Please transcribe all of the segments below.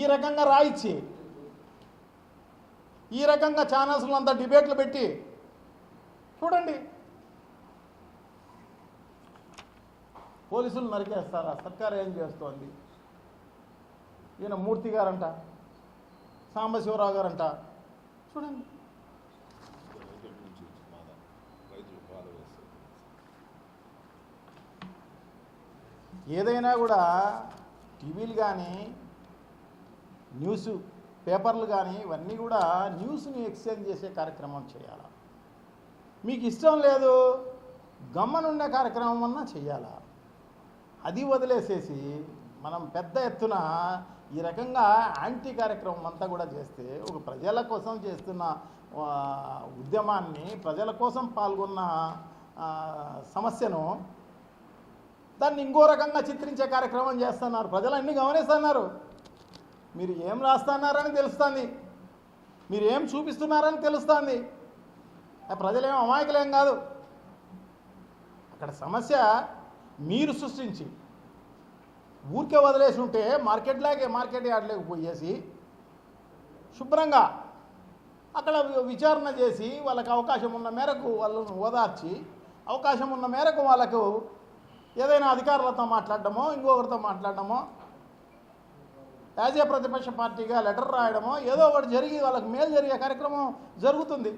ఈ రకంగా రాయిచ్చి ఈ రకంగా ఛానల్స్లో అంతా డిబేట్లు పెట్టి చూడండి. పోలీసులు నరికేస్తారా? సర్కారు ఏం చేస్తోంది? ఈయన మూర్తి గారంట సాంబశివరావు గారంట. చూడండి. ఏదైనా కూడా టీవీలు కానీ న్యూస్ పేపర్లు కానీ ఇవన్నీ కూడా న్యూస్ని ఎక్స్చేంజ్ చేసే కార్యక్రమం చేయాలా? మీకు ఇష్టం లేదు గమ్మనుండే కార్యక్రమం అన్నా చేయాలా? అది వదిలేసేసి మనం పెద్ద ఎత్తున ఈ రకంగా యాంటీ కార్యక్రమం అంతా కూడా చేస్తే ఒక ప్రజల కోసం చేస్తున్న ఉద్యమాన్ని ప్రజల కోసం పాల్గొన్న సమస్యను దాన్ని ఇంకో రకంగా చిత్రించే కార్యక్రమం చేస్తున్నారు. ప్రజలు అన్నీ గమనిస్తున్నారు. మీరు ఏం రాస్తున్నారని తెలుస్తుంది. మీరు ఏం చూపిస్తున్నారని తెలుస్తుంది. ఆ ప్రజలేం అమాయకులేం కాదు. అక్కడ సమస్య మీరు సృష్టించి ఊరికే వదిలేసి ఉంటే మార్కెట్లాగే మార్కెట్ యార్డ్లోకి పోయేసి శుభ్రంగా అక్కడ విచారణ చేసి వాళ్ళకి అవకాశం ఉన్న మేరకు వాళ్ళను ఓదార్చి అవకాశం ఉన్న మేరకు వాళ్ళకు ఏదైనా అధికారులతో మాట్లాడడమో ఇంకొకరితో మాట్లాడడమో యాజ్ ఏ ప్రతిపక్ష పార్టీగా లెటర్ రాయడమో ఏదో ఒకటి జరిగి వాళ్ళకి మేలు జరిగే కార్యక్రమం జరుగుతుంది.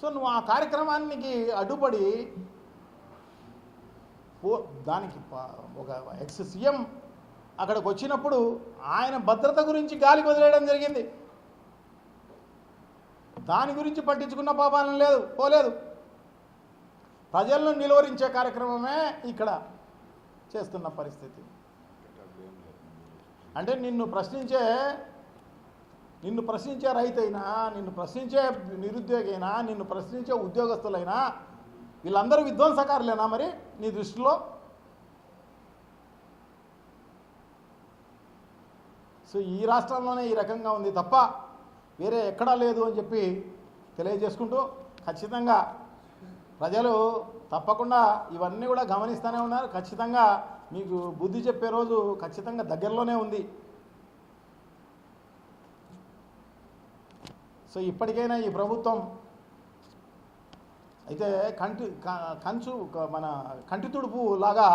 సో నువ్వు ఆ కార్యక్రమానికి అడ్డుపడి దానికి ఒక ఎక్స్ సీఎం అక్కడికి వచ్చినప్పుడు ఆయన భద్రత గురించి గాలి వదిలేయడం జరిగింది. దాని గురించి పట్టించుకున్న పాపాలను లేదు పోలేదు. ప్రజలను నిలువరించే కార్యక్రమమే ఇక్కడ చేస్తున్న పరిస్థితి. అంటే నిన్ను ప్రశ్నించే నిన్ను ప్రశ్నించే రైతైనా నిన్ను ప్రశ్నించే నిరుద్యోగి అయినా నిన్ను ప్రశ్నించే ఉద్యోగస్తులైనా వీళ్ళందరూ విధ్వంసకారులేనా మరి నీ దృష్టిలో? సో ఈ రాష్ట్రంలోనే ఈ రకంగా ఉంది తప్ప వేరే ఎక్కడా లేదు అని చెప్పి తెలియజేసుకుంటూ ఖచ్చితంగా ప్రజలు తప్పకుండా ఇవన్నీ కూడా గమనిస్తూనే ఉన్నారు. ఖచ్చితంగా మీకు బుద్ధి చెప్పే రోజు ఖచ్చితంగా దగ్గరలోనే ఉంది. సో ఇప్పటికైనా ఈ ప్రభుత్వం అయితే కంటి క- కంచు మన కంటి తుడుపు లాగా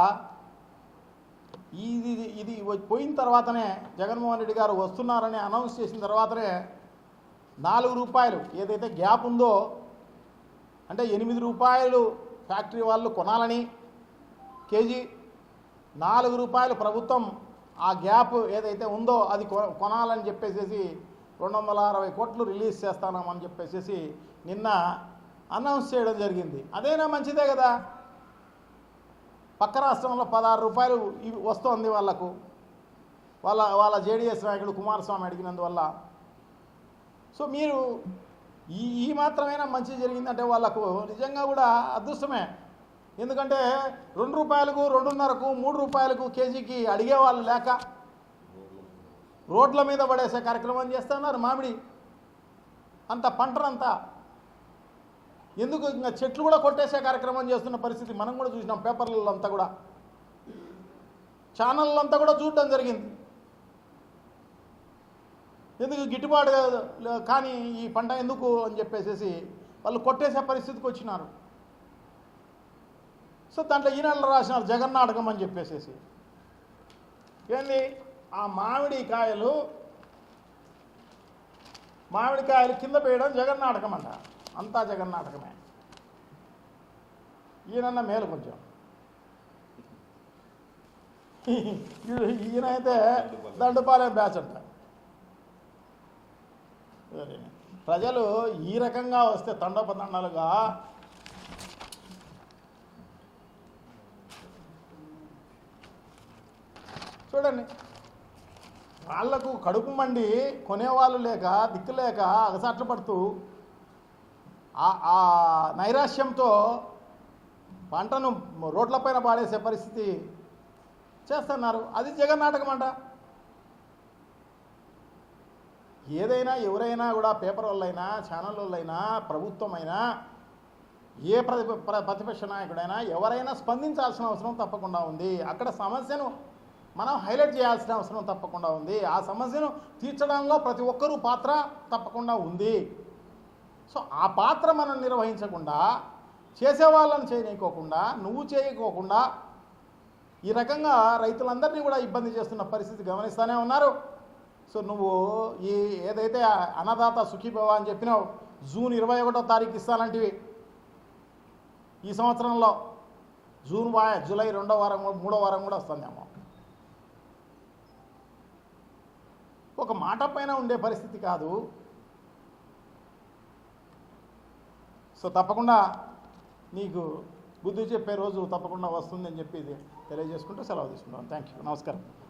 ఇది ఇది పోయిన తర్వాతనే జగన్మోహన్ రెడ్డి గారు వస్తున్నారని అనౌన్స్ చేసిన తర్వాతనే నాలుగు రూపాయలు ఏదైతే గ్యాప్ ఉందో అంటే ఎనిమిది రూపాయలు ఫ్యాక్టరీ వాళ్ళు కొనాలని. కేజీ నాలుగు రూపాయలు ప్రభుత్వం ఆ గ్యాప్ ఏదైతే ఉందో అది కొ- కొనాలని చెప్పేసేసి రెండు వందల అరవై కోట్లు రిలీజ్ చేస్తానమని చెప్పేసేసి నిన్న అనౌన్స్ చేయడం జరిగింది. అదేనా మంచిదే కదా. పక్క రాష్ట్రంలో పదహారు రూపాయలు వస్తుంది వస్తోంది వాళ్ళకు. వాళ్ళ వాళ్ళ జేడిఎస్ నాయకుడు కుమారస్వామి అడిగినందువల్ల. సో మీరు ఈ ఈ మాత్రమైనా మంచి జరిగిందంటే వాళ్ళకు నిజంగా కూడా అదృష్టమే. ఎందుకంటే రెండు రూపాయలకు రెండున్నరకు మూడు రూపాయలకు కేజీకి అడిగేవాళ్ళు లేక రోడ్ల మీద పడేసే కార్యక్రమం చేస్తున్నారు మామిడి. అంత పంటనంతా. ఎందుకు ఇంకా చెట్లు కూడా కొట్టేసే కార్యక్రమం చేస్తున్న పరిస్థితి మనం కూడా చూసినాం పేపర్లలో అంతా కూడా. ఛానళ్ళంతా కూడా చూడడం జరిగింది. ఎందుకు గిట్టుబాటు కానీ ఈ పంట ఎందుకు అని చెప్పేసి వాళ్ళు కొట్టేసే పరిస్థితికి వచ్చినారు. సో దాంట్లో ఈనాళ్ళు రాసినారు జగన్నాటకం అని చెప్పేసేసి. ఏంది? ఆ మామిడి కాయలు మామిడికాయలు కింద వేయడం జగన్నాటకం అంట. అంతా జగన్నాటకమే ఈయనన్న మేలు కొంచెం. ఈయన- ఈయన అయితే దండుపాలెం బ్యాచ్ అంట. ప్రజలు ఈ రకంగా వస్తే తండోపతండాలుగా? చూడండి. వాళ్ళకు కడుపు మండి కొనేవాళ్ళు లేక దిక్కు లేక అగసాట్లు పడుతూ ఆ- నైరాశ్యంతో పంటను రోడ్లపైన పాడేసే పరిస్థితి చేస్తున్నారు. అది జగన్నాటకం అంట. ఏదైనా ఎవరైనా కూడా పేపర్ వాళ్ళైనా ఛానల్ వాళ్ళైనా ప్రభుత్వమైనా ఏ ప్రతి ప్ర- ప్రతిపక్ష నాయకుడైనా ఎవరైనా స్పందించాల్సిన అవసరం తప్పకుండా ఉంది. అక్కడ సమస్యను మనం హైలైట్ చేయాల్సిన అవసరం తప్పకుండా ఉంది. ఆ సమస్యను తీర్చడంలో ప్రతి ఒక్కరూ పాత్ర తప్పకుండా ఉంది. సో ఆ పాత్ర మనం నిర్వహించకుండా చేసేవాళ్ళని చేయనీయకోకుండా నువ్వు చేయకోకుండా ఈ రకంగా రైతులందరినీ కూడా ఇబ్బంది చేస్తున్న పరిస్థితి గమనిస్తూనే ఉన్నారు. సో నువ్వు ఈ ఏదైతే అన్నదాత సుఖీభవ అని చెప్పినావు జూన్ ఇరవై ఒకటో తారీఖు ఇస్తానంటివి. ఈ సంవత్సరంలో జూన్ వాయ జూలై రెండో వారం కూడా- మూడో వారం కూడా వస్తుందేమో. ఒక మాట పైన ఉండే పరిస్థితి కాదు. సో తప్పకుండా నీకు బుద్ధి చెప్పే రోజు తప్పకుండా వస్తుందని చెప్పి తెలియజేసుకుంటూ సెలవు తీసుకుంటాం థ్యాంక్ యూ నమస్కారం.